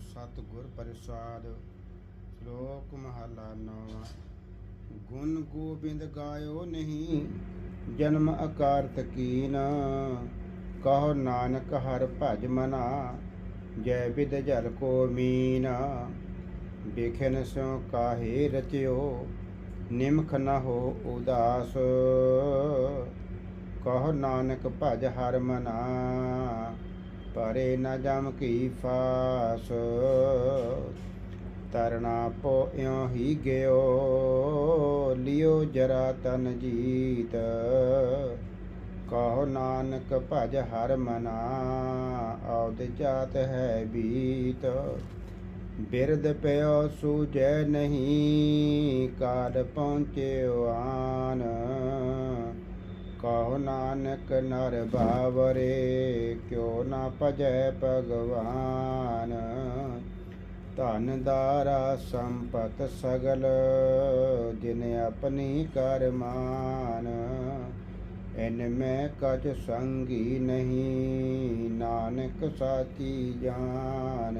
ਸਤਿਗੁਰ ਪ੍ਰਸਾਦ, ਸ਼ਲੋਕ ਮਹਲਾ ਨੌਵਾਂ। ਗੁਣ ਗੋਬਿੰਦ ਗਾਇਓ ਨਹੀਂ, ਜਨਮ ਅਕਾਰਤ ਕੀਨ। ਕਹੋ ਨਾਨਕ ਹਰ ਭਜ ਮਨਾ, ਜੈ ਵਿਦ ਜਲ ਕੋ ਮੀਨਾ। ਦੇਖਨ ਸਿਉ ਕਾਹੇ ਰਚਿਓ, ਨਿਮਖ ਨ ਹੋ ਉਦਾਸ। ਕਹੋ ਨਾਨਕ ਭਜ ਹਰ ਮਨਾ ਪਰੇ ਨ ਜਮ ਕੀ ਫਾਸ। ਤਰਨਾ ਪੋ ਇਉ ਹੀ ਗਿਓ, ਲਿਓ ਜਰਾ ਤਨ ਜੀਤ। ਕਹੋ ਨਾਨਕ ਭਜ ਹਰ ਮਨਾ, ਆਉਦ ਜਾਤ ਹੈ ਬੀਤ। ਬਿਰਦ ਪਿਓ ਸੂਜੈ ਨਹੀਂ, ਕਾਲ ਪਹੁੰਚਿਓ ਆਨ। ਨਾਨਕ ਨਰ ਬਾਵਰੇ, ਕਿਉ ਨਾ ਭਜੈ ਭਗਵਾਨ। ਧਨ ਦਾਰਾ ਸੰਪਤ ਸਗਲ, ਜਿਨ ਆਪਣੀ ਕਰਮਾਨ ਇਨ ਮੈਂ ਕਛ ਸੰਗੀ ਨਹੀਂ, ਨਾਨਕ ਸਾਚੀ ਜਾਨ।